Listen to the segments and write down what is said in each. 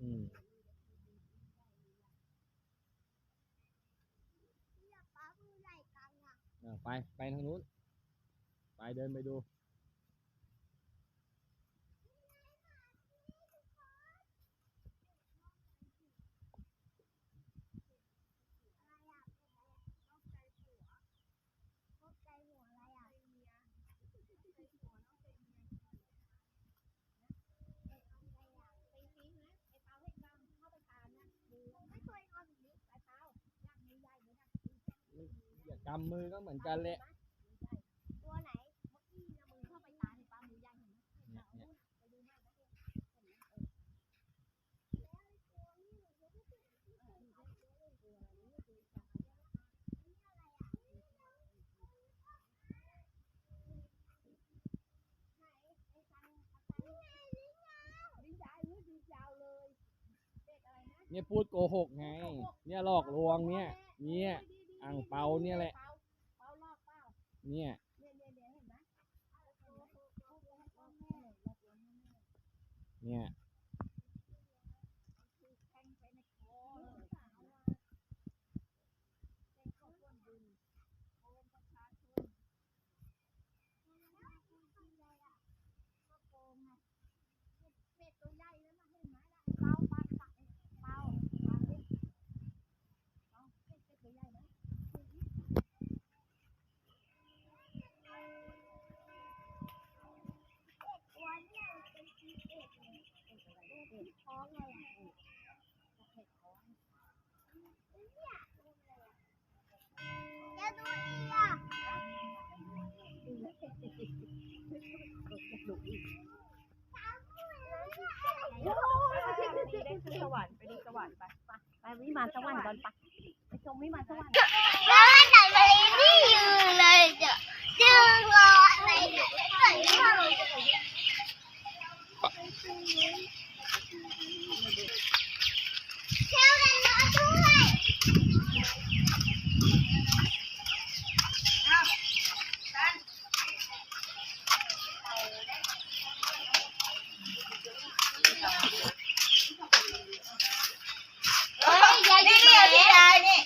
อืมปลาผู้ใหญ่กังอะอะไป ไปทางนู้น ไปเดินไปดู อะไรอะนกใจหัวนกใจหัวอะไรอะเมียไปฟีไหมไอ้เปาเห็นบ้างเข้าไปทานนะดูไม่เคยทำอย่างนี้ไอ้เปาย่างใหญ่ๆเลยนะ อย่า กำมือก็เหมือนกันแหละตัวไหนเมื่อกี้นะมือเข้าไปตาในปลามือใหญ่เห็นไหมเนี่ยเนี่ยเนี่ยพูดโกหกไง เนี่ยหลอกลวงเนี่ย เนี่ยอ่างเปาเนี่ยแหละ เปาลอกเปล่า เนี่ยเนี่ยเนี่ยเนี่ยเห็นไหม เนี่ย แทงไปในคอเลยเป็นข้าวต้นดินโกงประชาชนก็โกงไงเป็ดตัวใหญ่แล้วนะเห็นไหมล่ะเปาปลาตักเปาปลาเล็กเปาเป็ดเป็ดตัวใหญ่นะตัวเนี่ยเป็นปีเป็ดเลยเป็ดท้องเลยอะเป็ดท้องเนี่ยจะดูอีกอะ ได้ขึ้น สวรรค์ไปดูสวรรค์ไปไปไปวิมานสวรรค์ก่อนไปไปชมวิมานสวรรค์แล้วมันไหนมาเลยนี่ยืนเลยจะยืนรออะไรเนี่ยใส่ข้าวเที่ยวกันมาด้วย เฮ้ยยายนี่นี่ที่ยายนี่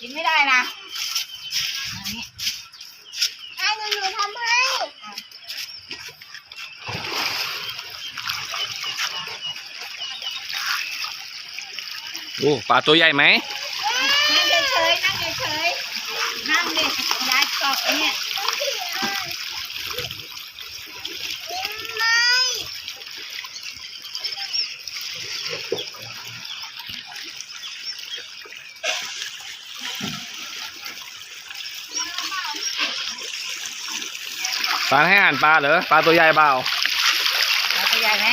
กิน ไม่ได้นะไอ้หนูหนูทำให้ดูปลาตัวใหญ่ไหมนั่งเฉยๆนั่งเฉยๆนั่งดิยายเกาะไอ้เนี่ย ปลาให้อาหารปลาเหรอปลาตัวใหญ่เปล่าแล้วตัวใหญ่ไหม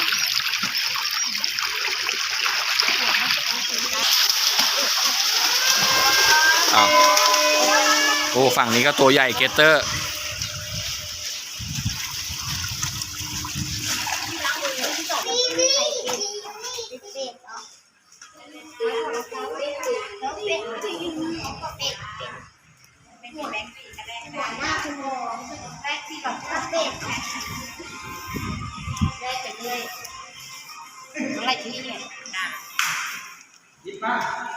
อ้าวโอ้ฝั่งนี้ก็ตัวใหญ่เกตเตอร์ อะไรที่